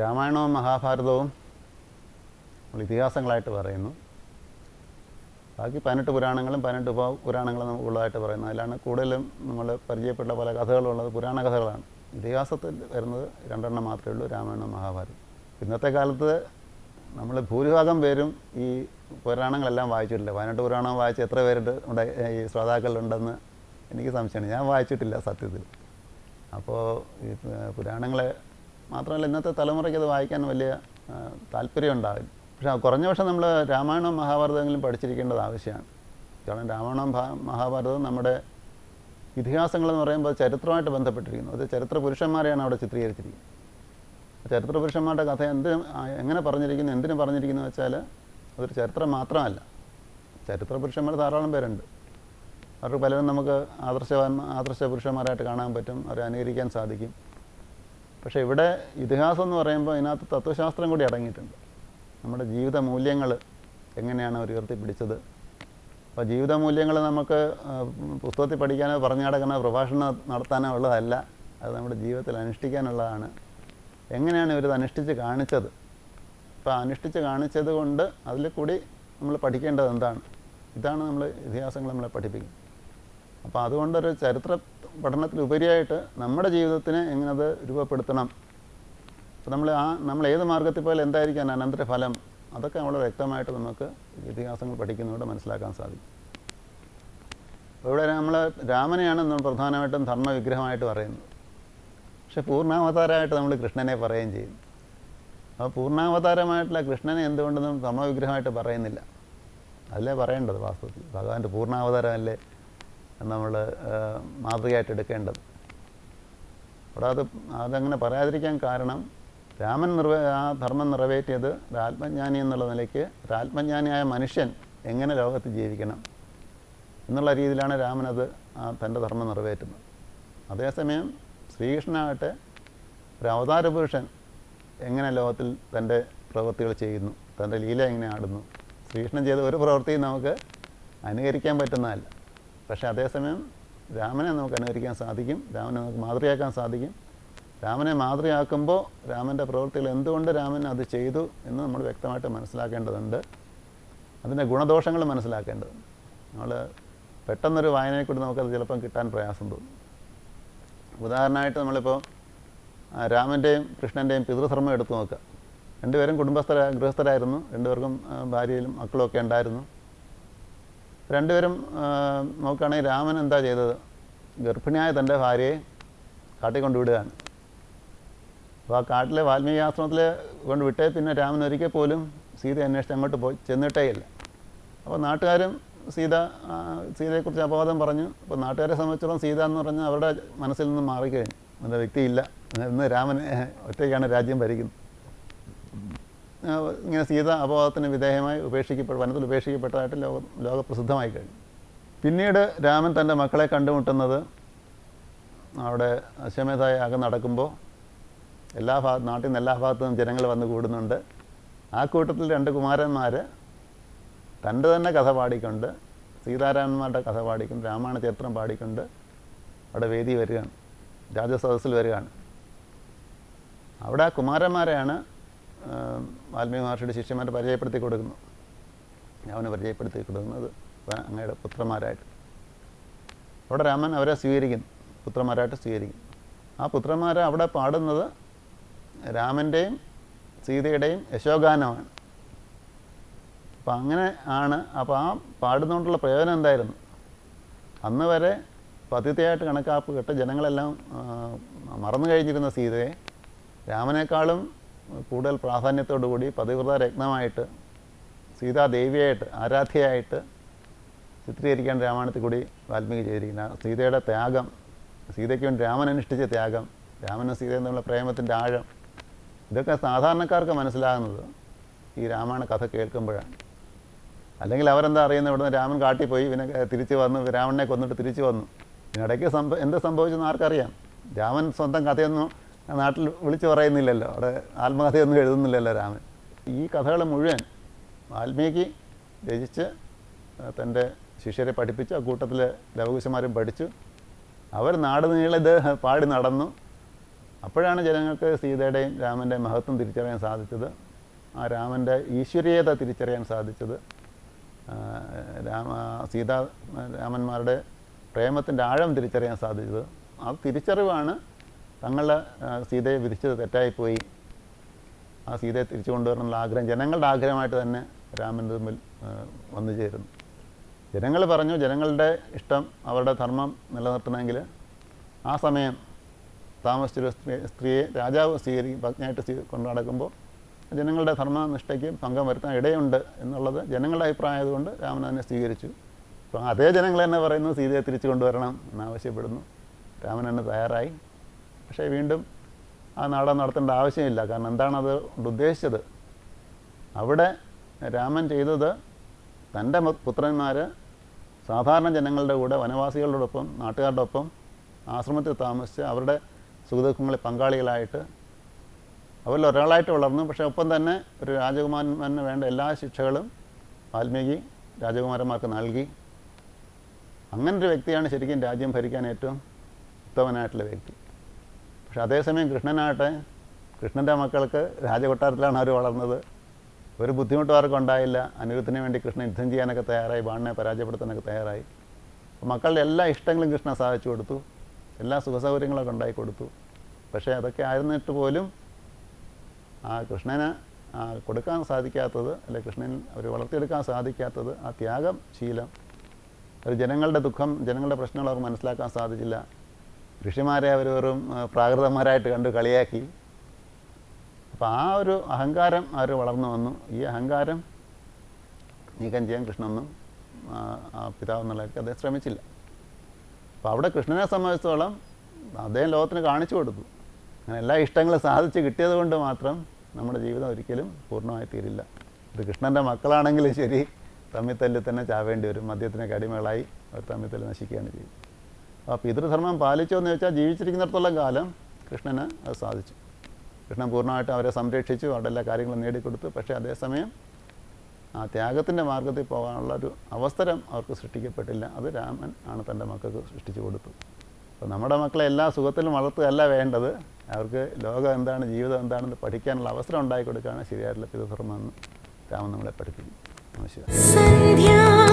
രാമായണവും മഹാഭാരതവും നമ്മൾ ഇതിഹാസങ്ങളായിട്ട് പറയുന്നു. ബാക്കി പതിനെട്ട് പുരാണങ്ങളും പതിനെട്ട് ഉപ പുരാണങ്ങളും നമുക്ക് ഉള്ളതായിട്ട് പറയുന്നു. അതിലാണ് കൂടുതലും നമ്മൾ പരിചയപ്പെട്ട പല കഥകളുള്ളത് പുരാണ കഥകളാണ്. ഇതിഹാസത്തിൽ വരുന്നത് രണ്ടെണ്ണം മാത്രമേ ഉള്ളൂ രാമായണം മഹാഭാരതം ഇന്നത്തെ കാലത്ത് നമ്മൾ ഭൂരിഭാഗം പേരും ഈ പുരാണങ്ങളെല്ലാം വായിച്ചിട്ടില്ല. പതിനെട്ട് പുരാണം വായിച്ച് എത്ര പേരുണ്ട് നമ്മുടെ ഈ ശ്രോതാക്കളുണ്ടെന്ന് എനിക്ക് സംശയമാണ്. ഞാൻ വായിച്ചിട്ടില്ല സത്യത്തിൽ. അപ്പോൾ ഈ പുരാണങ്ങളെ മാത്രമല്ല ഇന്നത്തെ തലമുറയ്ക്ക് അത് വായിക്കാൻ വലിയ താല്പര്യം ഉണ്ടാവില്ല. പക്ഷേ കുറഞ്ഞ പക്ഷം നമ്മൾ രാമായണവും മഹാഭാരതമെങ്കിലും പഠിച്ചിരിക്കേണ്ടത് ആവശ്യമാണ്. കാരണം രാമായണം മഹാഭാരതം നമ്മുടെ ഇതിഹാസങ്ങളെന്ന് പറയുമ്പോൾ ചരിത്രമായിട്ട് ബന്ധപ്പെട്ടിരിക്കുന്നു. അത് ചരിത്ര പുരുഷന്മാരെയാണ് അവിടെ ചിത്രീകരിച്ചിരിക്കുന്നത്. ചരിത്ര പുരുഷന്മാരുടെ കഥ എന്ത് എങ്ങനെ പറഞ്ഞിരിക്കുന്നു എന്തിനു പറഞ്ഞിരിക്കുന്നു വെച്ചാൽ അതൊരു ചരിത്രം മാത്രമല്ല. ചരിത്ര പുരുഷന്മാർ ധാരാളം പേരുണ്ട്. അവർക്ക് പലരും നമുക്ക് ആദർശവാൻ ആദർശ പുരുഷന്മാരായിട്ട് കാണാൻ പറ്റും അവരെ അനുകരിക്കാൻ സാധിക്കും. പക്ഷേ ഇവിടെ ഇതിഹാസം എന്ന് പറയുമ്പോൾ അതിനകത്ത് തത്വശാസ്ത്രം കൂടി അടങ്ങിയിട്ടുണ്ട്. നമ്മുടെ ജീവിത മൂല്യങ്ങൾ എങ്ങനെയാണ് അവർ ഉയർത്തിപ്പിടിച്ചത്? അപ്പോൾ ജീവിത മൂല്യങ്ങൾ നമുക്ക് പുസ്തകത്തിൽ പഠിക്കാനോ പറഞ്ഞു നടക്കുന്ന പ്രഭാഷണം നടത്താനോ ഉള്ളതല്ല. അത് നമ്മുടെ ജീവിതത്തിൽ അനുഷ്ഠിക്കാനുള്ളതാണ്. എങ്ങനെയാണ് ഇവരത് അനുഷ്ഠിച്ച് കാണിച്ചത്? അപ്പോൾ അനുഷ്ഠിച്ച് കാണിച്ചത് കൊണ്ട് അതിൽ കൂടി നമ്മൾ പഠിക്കേണ്ടത് എന്താണ്? ഇതാണ് നമ്മൾ ഇതിഹാസങ്ങൾ നമ്മളെ പഠിപ്പിക്കുന്നത്. അപ്പോൾ അതുകൊണ്ടൊരു ചരിത്ര പഠനത്തിലുപരിയായിട്ട് നമ്മുടെ ജീവിതത്തിനെ എങ്ങനെ അത് രൂപപ്പെടുത്തണം? അപ്പോൾ നമ്മൾ ആ നമ്മൾ ഏത് മാർഗത്തിൽ പോയാൽ എന്തായിരിക്കും അനന്തര ഫലം അതൊക്കെ നമ്മൾ വ്യക്തമായിട്ട് നമുക്ക് ഇതിഹാസങ്ങൾ പഠിക്കുന്നതുകൊണ്ട് മനസ്സിലാക്കാൻ സാധിക്കും. ഇവിടെ നമ്മൾ രാമനെയാണ് നമ്മൾ പ്രധാനമായിട്ടും ധർമ്മവിഗ്രഹമായിട്ട് പറയുന്നത് പക്ഷെ പൂർണാവതാരമായിട്ട് നമ്മൾ കൃഷ്ണനെ പറയുകയും ചെയ്യും. അപ്പോൾ പൂർണാവതാരമായിട്ടുള്ള കൃഷ്ണനെ എന്തുകൊണ്ടൊന്നും ധർമ്മവിഗ്രഹമായിട്ട് പറയുന്നില്ല. അതല്ലേ പറയേണ്ടത് വാസ്തവത്തിൽ? ഭഗവാന്റെ പൂർണാവതാരമല്ലേ? നമ്മൾ മാതൃകയായിട്ട് എടുക്കേണ്ടത്. അവിടെ അത് അതങ്ങനെ പറയാതിരിക്കാൻ കാരണം രാമൻ നിർവേ ആ ധർമ്മം നിറവേറ്റിയത് ഒരു ആത്മജ്ഞാനി എന്നുള്ള നിലയ്ക്ക് ഒരു ആത്മജ്ഞാനിയായ മനുഷ്യൻ എങ്ങനെ ലോകത്ത് ജീവിക്കണം എന്നുള്ള രീതിയിലാണ് രാമനത് ആ തന്റെ ധർമ്മം നിറവേറ്റുന്നത്. അതേസമയം ശ്രീകൃഷ്ണനാകട്ടെ ഒരു അവതാര പുരുഷൻ എങ്ങനെ ലോകത്തിൽ തന്റെ പ്രവൃത്തികൾ ചെയ്യുന്നു തന്റെ ലീല എങ്ങനെ ആടുന്നു ശ്രീകൃഷ്ണൻ ചെയ്ത ഒരു പ്രവൃത്തിയും നമുക്ക് അനുകരിക്കാൻ പറ്റുന്നതല്ല. പക്ഷേ അതേസമയം രാമനെ നമുക്ക് അനുകരിക്കാൻ സാധിക്കും രാമനെ നമുക്ക് മാതൃകയാക്കാൻ സാധിക്കും. രാമനെ മാതൃകയാക്കുമ്പോൾ രാമന്റെ പ്രവൃത്തികൾ എന്തുകൊണ്ട് രാമൻ അത് ചെയ്തു എന്ന് നമ്മൾ വ്യക്തമായിട്ട് മനസ്സിലാക്കേണ്ടതുണ്ട്. അതിന്റെ ഗുണദോഷങ്ങൾ മനസ്സിലാക്കേണ്ടതുണ്ട്. നമ്മൾ പെട്ടെന്നൊരു വായനയെ കൂടി നമുക്കത് ചിലപ്പം കിട്ടാൻ പ്രയാസം തോന്നും. ഉദാഹരണമായിട്ട് നമ്മളിപ്പോൾ രാമന്റെയും കൃഷ്ണന്റെയും പിതൃധർമ്മം എടുത്തു നോക്കുക. രണ്ടുപേരും കുടുംബസ്ഥര ഗൃഹസ്ഥരായിരുന്നു. രണ്ടുപേർക്കും ഭാര്യയിലും മക്കളുമൊക്കെ ഉണ്ടായിരുന്നു. രണ്ടുപേരും നോക്കുകയാണെങ്കിൽ രാമൻ എന്താ ചെയ്തത്? ഗർഭിണിയായ തന്റെ ഭാര്യയെ കാട്ടിൽ കൊണ്ടുവിടുകയാണ് അപ്പോൾ ആ കാട്ടിലെ വാൽമീകി ആശ്രമത്തിൽ കൊണ്ടുവിട്ടേ പിന്നെ രാമൻ ഒരിക്കൽ പോലും സീത അന്വേഷിച്ച് അങ്ങോട്ട് പോയി ചെന്നിട്ടേ ഇല്ല. അപ്പോൾ നാട്ടുകാരും സീത സീതയെക്കുറിച്ച് അപവാദം പറഞ്ഞു. അപ്പോൾ നാട്ടുകാരെ സംബന്ധിച്ചിടത്തോളം സീത എന്ന് പറഞ്ഞാൽ അവരുടെ മനസ്സിൽ നിന്ന് മാറിക്കഴിഞ്ഞു. എന്ന വ്യക്തിയില്ല. ഇന്ന് രാമൻ ഒറ്റയ്ക്കാണ് രാജ്യം ഭരിക്കുന്നത്. ഇങ്ങനെ സീത അപവാദത്തിന് വിധേയമായി ഉപേക്ഷിക്കപ്പെട്ട വനത്തിൽ ഉപേക്ഷിക്കപ്പെട്ടതായിട്ട് ലോക ലോകപ്രസിദ്ധമായി കഴിഞ്ഞു. പിന്നീട് രാമൻ തന്റെ മക്കളെ കണ്ടുമുട്ടുന്നത് അവിടെ അശ്വമേധായ യാഗം നടക്കുമ്പോൾ എല്ലാ ഭാഗ നാട്ടിൽ നിന്ന് എല്ലാ ഭാഗത്തു നിന്നും ജനങ്ങൾ വന്ന് കൂടുന്നുണ്ട്. ആ കൂട്ടത്തിൽ രണ്ട് കുമാരന്മാർ തന്റെ തന്നെ കഥ പാടിക്കൊണ്ട് സീതാരാമന്മാരുടെ കഥ പാടിക്കൊണ്ട് രാമായണ ചരിത്രം പാടിക്കൊണ്ട് അവിടെ വേദി വരികയാണ് രാജസദസ്സിൽ വരികയാണ്. അവിടെ ആ കുമാരന്മാരെയാണ് വാൽമീകി മഹർഷിയുടെ ശിഷ്യന്മാരെ പരിചയപ്പെടുത്തി കൊടുക്കുന്നു. അവനെ പരിചയപ്പെടുത്തി കൊടുക്കുന്നത് അങ്ങയുടെ പുത്രന്മാരായിട്ട്. അവിടെ രാമൻ അവരെ സ്വീകരിക്കുന്നു. പുത്രന്മാരായിട്ട് സ്വീകരിക്കും ആ പുത്രന്മാരെ അവിടെ പാടുന്നത് രാമന്റെയും സീതയുടെയും യശോഗാനമാണ്. അപ്പം അങ്ങനെ ആണ് അപ്പോൾ ആ പാടുന്നതുകൊണ്ടുള്ള പ്രയോജനം എന്തായിരുന്നു? അന്ന് വരെ പതിതയായിട്ട് കണക്കാപ്പ് കെട്ട് ജനങ്ങളെല്ലാം മറന്നു കഴിഞ്ഞിരുന്ന സീതയെ രാമനേക്കാളും കൂടുതൽ പ്രാധാന്യത്തോടു കൂടി പതിവ്രത രത്നമായിട്ട് സീതാദേവിയായിട്ട് ആരാധ്യയായിട്ട് ചിത്രീകരിക്കാൻ രാമായണത്തിൽ കൂടി വാൽമീകി ചെയ്തിരിക്കുന്ന സീതയുടെ ത്യാഗം സീതയ്ക്ക് വേണ്ടി രാമൻ അനുഷ്ഠിച്ച ത്യാഗം രാമനും സീതയും തമ്മിലുള്ള പ്രേമത്തിന്റെ ആഴം ഇതൊക്കെ സാധാരണക്കാർക്ക് മനസ്സിലാകുന്നത് ഈ രാമായണ കഥ കേൾക്കുമ്പോഴാണ്. അല്ലെങ്കിൽ അവരെന്താ അറിയുന്നത്? ഇവിടുന്ന് രാമൻ കാട്ടിൽ പോയി പിന്നെ തിരിച്ചു വന്നു രാവണനെ കൊന്നിട്ട് തിരിച്ചു വന്നു. ഇതിനിടയ്ക്ക് സംഭ എന്ത് സംഭവിച്ചെന്ന് ആർക്കറിയാം? രാമൻ സ്വന്തം കഥയൊന്നും നാട്ടിൽ വിളിച്ചു പറയുന്നില്ലല്ലോ. അവിടെ ആത്മകഥയൊന്നും എഴുതുന്നില്ലല്ലോ രാമൻ. ഈ കഥകൾ മുഴുവൻ വാൽമീകി രചിച്ച് തന്റെ ശിഷ്യരെ പഠിപ്പിച്ചു ആ കൂട്ടത്തിൽ ലവകുശന്മാരും പഠിച്ചു. അവർ നാട് നീളെ ഇത് പാടി നടന്നു. അപ്പോഴാണ് ജനങ്ങൾക്ക് സീതയുടെയും രാമന്റെയും മഹത്വം തിരിച്ചറിയാൻ സാധിച്ചത്. ആ രാമന്റെ ഈശ്വരീയത തിരിച്ചറിയാൻ സാധിച്ചത്. രാമ സീതാ രാമന്മാരുടെ പ്രേമത്തിന്റെ ആഴം തിരിച്ചറിയാൻ സാധിച്ചത്. ആ തിരിച്ചറിവാണ് തങ്ങളുടെ സീതയെ വിധിച്ചത് തെറ്റായിപ്പോയി. ആ സീതയെ തിരിച്ചു കൊണ്ടുവരണമെന്നുള്ള ആഗ്രഹം ജനങ്ങളുടെ ആഗ്രഹമായിട്ട് തന്നെ രാമന്റെ മുമ്പിൽ വന്നു ചേരുന്നു. ജനങ്ങൾ പറഞ്ഞു ജനങ്ങളുടെ ഇഷ്ടം അവരുടെ ധർമ്മം നിലനിർത്തണമെങ്കിൽ ആ സമയം താമസിച്ചൊരു സ്ത്രീ സ്ത്രീയെ രാജാവ് സ്വീകരിക്കും പത്നിയായിട്ട് കൊണ്ടു നടക്കുമ്പോൾ ജനങ്ങളുടെ ധർമ്മനിഷ്ഠയ്ക്ക് ഭംഗം വരുത്താൻ ഇടയുണ്ട് എന്നുള്ളത് ജനങ്ങളുടെ അഭിപ്രായമായതുകൊണ്ട് രാമൻ അതിനെ സ്വീകരിച്ചു. അപ്പം അതേ ജനങ്ങൾ തന്നെ പറയുന്നു സീതയെ തിരിച്ചു കൊണ്ടുവരണം എന്നാവശ്യപ്പെടുന്നു. രാമൻ തന്നെ തയ്യാറായി. പക്ഷേ വീണ്ടും ആ നാടകം നടത്തേണ്ട ആവശ്യമില്ല. കാരണം എന്താണത് കൊണ്ട് ഉദ്ദേശിച്ചത്? അവിടെ രാമൻ ചെയ്തത് തന്റെ പുത്രന്മാർ സാധാരണ ജനങ്ങളുടെ കൂടെ വനവാസികളോടൊപ്പം നാട്ടുകാരുടെ ഒപ്പം ആശ്രമത്തിൽ താമസിച്ച് അവരുടെ സുഖദുഃഖങ്ങളിൽ പങ്കാളികളായിട്ട് അവരിൽ ഒരാളായിട്ട് വളർന്നു. പക്ഷേ ഒപ്പം തന്നെ ഒരു രാജകുമാരന് വേണ്ട എല്ലാ ശിക്ഷകളും വാൽമീകി രാജകുമാരന്മാർക്ക് നൽകി. അങ്ങനൊരു വ്യക്തിയാണ് ശരിക്കും രാജ്യം ഭരിക്കാൻ ഏറ്റവും ഉത്തമനായിട്ടുള്ള വ്യക്തി. പക്ഷെ അതേസമയം കൃഷ്ണനാകട്ടെ കൃഷ്ണന്റെ മക്കൾക്ക് രാജകൊട്ടാരത്തിലാണ് അവർ വളർന്നത്. ഒരു ബുദ്ധിമുട്ടും ആർക്കും ഉണ്ടായില്ല. അനിരുദ്ധന് വേണ്ടി കൃഷ്ണൻ യുദ്ധം ചെയ്യാനൊക്കെ തയ്യാറായി ബാണിനെ പരാജയപ്പെടുത്താനൊക്കെ തയ്യാറായി. മക്കളുടെ എല്ലാ ഇഷ്ടങ്ങളും കൃഷ്ണൻ സാധിച്ചു കൊടുത്തു. എല്ലാ സുഖസൗകര്യങ്ങളൊക്കെ ഉണ്ടായി കൊടുത്തു. പക്ഷേ അതൊക്കെ ആയിരുന്നിട്ട് പോലും ആ കൃഷ്ണന് കൊടുക്കാൻ സാധിക്കാത്തത് അല്ലെ കൃഷ്ണൻ അവർ വളർത്തിയെടുക്കാൻ സാധിക്കാത്തത് ആ ത്യാഗം ശീലം. ഒരു ജനങ്ങളുടെ ദുഃഖം ജനങ്ങളുടെ പ്രശ്നങ്ങൾ അവർക്ക് മനസ്സിലാക്കാൻ സാധിച്ചില്ല. ഋഷിമാരെ അവർ വെറും പ്രാകൃതന്മാരായിട്ട് കണ്ട് കളിയാക്കി. അപ്പോൾ ആ ഒരു അഹങ്കാരം അവർ വളർന്നു വന്നു. ഈ അഹങ്കാരം നീക്കം ചെയ്യാൻ കൃഷ്ണനൊന്നും ആ, ആ പിതാവ് എന്നുള്ളവർക്ക് അദ്ദേഹം ശ്രമിച്ചില്ല. അപ്പോൾ അവിടെ കൃഷ്ണനെ സംബന്ധിച്ചോളം അദ്ദേഹം ലോകത്തിന് കാണിച്ചു കൊടുത്തു. അങ്ങനെ എല്ലാ ഇഷ്ടങ്ങളും സാധിച്ച് കിട്ടിയത് കൊണ്ട് മാത്രം നമ്മുടെ ജീവിതം ഒരിക്കലും പൂർണമായി തീരില്ല ഇത് കൃഷ്ണന്റെ മക്കളാണെങ്കിലും ശരി തമ്മിത്തല്ലിൽ തന്നെ ചാവേണ്ടി വരും. മദ്യത്തിനൊക്കെ അടിമകളായി അവർ തമ്മിൽ തല്ല് നശിക്കുകയാണ് ചെയ്യും അപ്പോൾ പിതൃധർമ്മം പാലിച്ചോ എന്ന് ചോദിച്ചാൽ ജീവിച്ചിരിക്കുന്നിടത്തോളം കാലം കൃഷ്ണന് അത് സാധിച്ചു. കൃഷ്ണൻ പൂർണമായിട്ടും അവരെ സംരക്ഷിച്ചു അവരുടെ എല്ലാ കാര്യങ്ങളും നേടിക്കൊടുത്തു. പക്ഷേ അതേസമയം ആ ത്യാഗത്തിന്റെ മാർഗത്തിൽ പോകാനുള്ള ഒരു അവസരം അവർക്ക് സൃഷ്ടിക്കപ്പെട്ടില്ല. അത് രാമൻ ആണ് തന്റെ മക്കൾക്ക് സൃഷ്ടിച്ചു കൊടുത്തു. അപ്പോൾ നമ്മുടെ മക്കളെ എല്ലാ സുഖത്തിലും വളർത്തുകയല്ല വേണ്ടത്. അവർക്ക് ലോകം എന്താണ് ജീവിതം എന്താണെന്ന് പഠിക്കാനുള്ള അവസരം ഉണ്ടാക്കി കൊടുക്കുകയാണ് ശരിയായിട്ടുള്ള പിതൃധർമ്മം എന്ന് രാമൻ നമ്മളെ പഠിപ്പിക്കും നമസ്കാരം